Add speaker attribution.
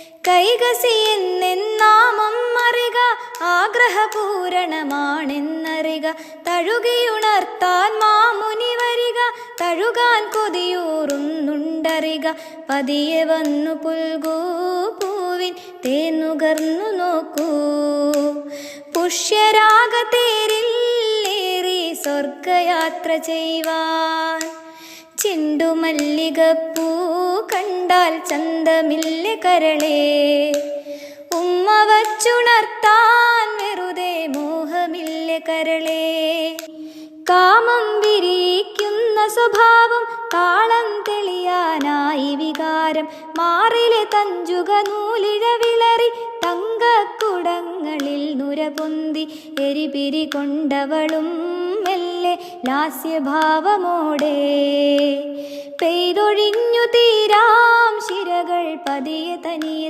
Speaker 1: കൈകസിയെന്നാമം അറിക ആഗ്രഹപൂരണമാണെന്നറിക. തഴുകിയുണർത്താൻ മാമുനി വരിക തഴുകാൻ കൊതിയൂറുന്നുണ്ടറിക. പതിയെ വന്നു പുൽകൂ പൂവിൻ തേനുകർന്നു നോക്കൂ. പുഷ്യരാഗ പുഷ്യരാഗതേരില്ലേറി സ്വർഗയാത്ര ചെയ്യുവാൻ. ചിണ്ടുമല്ലികപ്പൂ കണ്ടാൽ ചന്തമില്ല കരളേ. ഉമ്മ വച്ചുണർത്താൻ വെറുതെ മോഹമില്ല കരളേ. കാമം വിരിയിക്കുന്ന സ്വഭാവം താളം തെളിയാനായി വികാരം. മാറിലെ തഞ്ചുക നൂലിഴ വിളറി തങ്കക്കുടങ്ങളിൽ നുരപൊന്തി. എരിപിരി കൊണ്ടവളും മെല്ലെ ലാസ്യഭാവമോടെ. പതിയെ തനിയെ